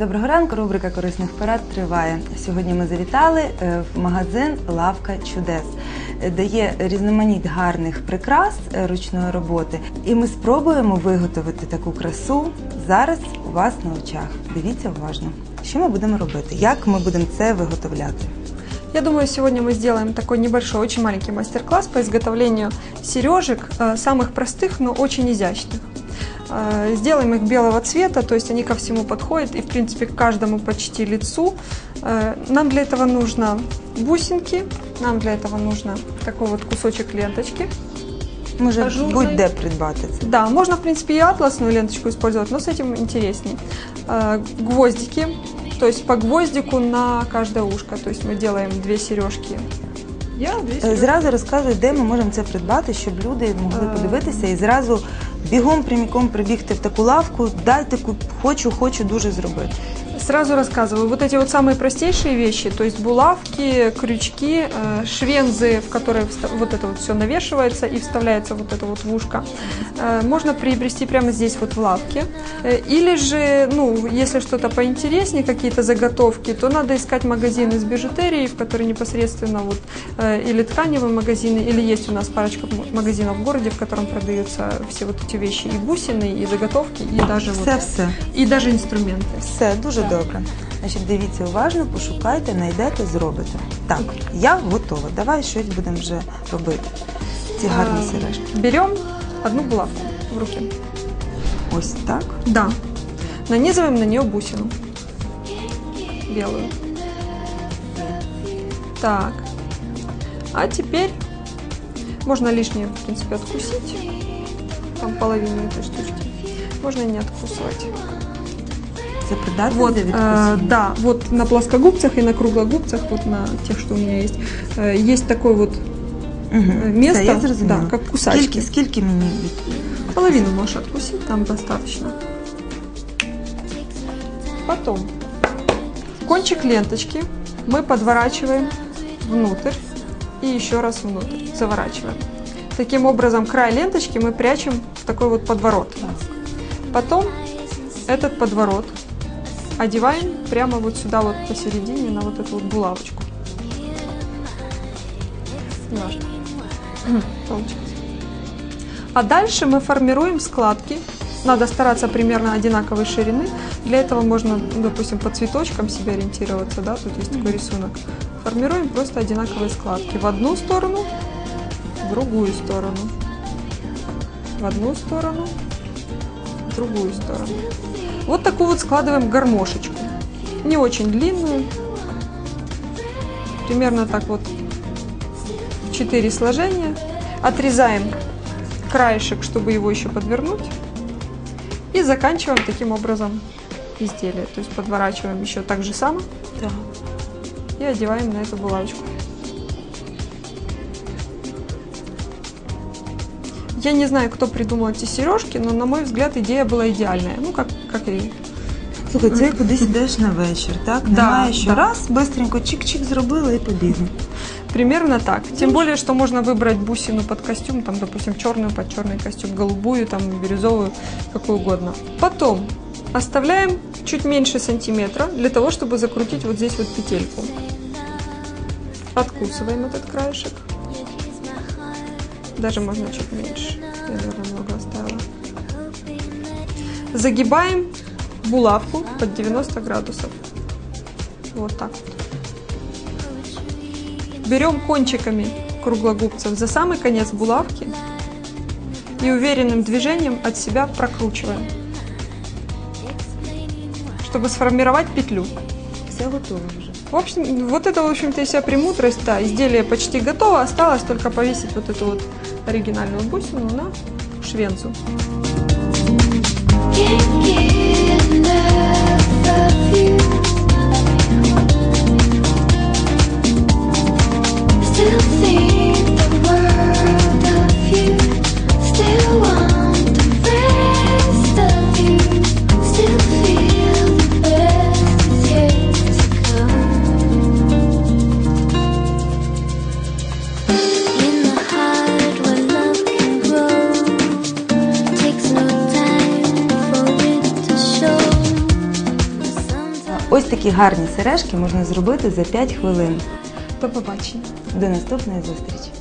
Доброго ранку, рубрика корисних порад триває. Сьогодні ми завітали е, в магазин Лавка чудес, е, де є різноманіт гарних прикрас е, ручної роботи. І ми спробуємо виготовити таку красу зараз у вас на очах. Дивіться уважно, що ми будемо робити, як ми будемо це виготовляти. Я думаю, сегодня мы сделаем такой небольшой, очень маленький мастер-класс по изготовлению сережек, э, самых простых, но очень изящных. Э, Сделаем их белого цвета, то есть они ко всему подходят и, в принципе, к каждому почти лицу. Э, Нам для этого нужно бусинки, нам для этого нужно такой вот кусочек ленточки. Може Ажурний. будь-де придбати це. Да, можно, в принципе, и атласную ленточку использовать, но с этим интересней. Э, Гвоздики, то есть по гвоздику на каждое ушко. То есть мы делаем две сережки. Я две сережки. Зразу розказуй, де ми можемо це придбати, щоб люди могли подивитися і зразу бігом пряміком прибігти в таку лавку. Дайте куп- хочу, хочу дуже зробити. Сразу рассказываю. Вот эти вот самые простейшие вещи, то есть булавки, крючки, э, швензы, в которые вот это вот все навешивается и вставляется вот это вот в ушко, э, можно приобрести прямо здесь вот в лавке. Э, Или же, ну, если что-то поинтереснее, какие-то заготовки, то надо искать магазины с бижутерией, в которые непосредственно вот или тканевые магазины, или есть у нас парочка магазинов в городе, в котором продаются все вот эти вещи, и бусины, и заготовки, и даже вот, Все, все. и даже инструменты. Все дуже добре Значить, дивіться уважно, пошукайте, знайдете, зробите. Так, я готова. Давай щось будемо вже робити. Ці гарні А, сережки. Берем одну булавку в руки. Ось так. Да. Нанизываем на нее бусину. Белую. Так. А теперь можно лишнее, в принципе, откусить. Там половину этой штучки. Можно и не откусывать. Це придатне Вот, для э, відкусу? да, вот на плоскогубцах и на круглогубцах, вот на тех, что у меня есть, э, есть такой вот Мгм. э, место, Все, я зрозуміла. да, как кусачки. Скільки, скільки мені від... Половину можешь откусить, там достаточно. Потом кончик ленточки мы подворачиваем внутрь и еще раз внутрь, заворачиваем. Таким образом, край ленточки мы прячем в такой вот подворот. Потом этот подворот одеваем прямо вот сюда вот посередине на вот эту вот булавочку. Неважно. Получилось. А дальше мы формируем складки. Надо стараться примерно одинаковой ширины. Для этого можно, допустим, по цветочкам себе ориентироваться, да, тут есть такой рисунок. Формируем просто одинаковые складки. В одну сторону, в другую сторону. В одну сторону, в другую сторону. Вот такую вот складываем гармошечку. Не очень длинную. Примерно так вот в 4 сложения. Отрезаем краешек, чтобы его еще подвернуть. И заканчиваем таким образом изделие. То есть подворачиваем еще так же само Так. и одеваем на эту булавочку. Я не знаю, кто придумал эти сережки, но на мой взгляд идея была идеальная. Ну, как, как и Слухай, це як кудись йдеш на вечір, так? Да, Немає що да. раз, бистренько чик-чик зробила і побігли. примерно так. Тем более, что можно выбрать бусину под костюм, там, допустим, черную под черный костюм, голубую, там, бирюзовую, какую угодно. Потом оставляем чуть меньше сантиметра для того, чтобы закрутить вот здесь вот петельку. Откусываем этот краешек. Даже можно чуть меньше. Я, наверное, много оставила. Загибаем булавку под 90 градусов. Вот так вот. Берем кончиками круглогубцев за самый конец булавки и уверенным движением от себя прокручиваем, чтобы сформировать петлю. Все готово вже. В общем, вот это, в общем-то, и вся премудрость. Да, изделие почти готово. Осталось только повесить вот эту вот оригинальную бусину на швенцу. Can't get enough of you. Ось такі гарні сережки можна зробити за 5 хвилин. До побачення. До наступної зустрічі!